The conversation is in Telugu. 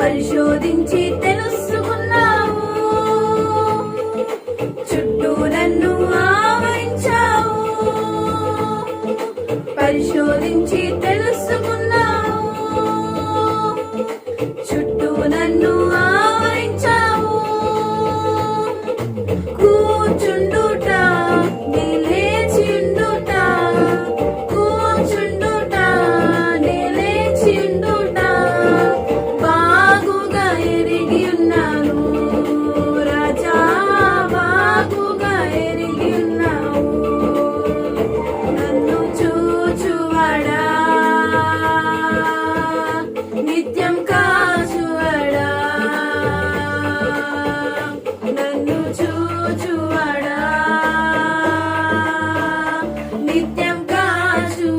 పరిశోధించి తెలుసుకున్నావు. చుట్టూ నన్ను పరిశోధించి తెలుసుకున్నా. anjo.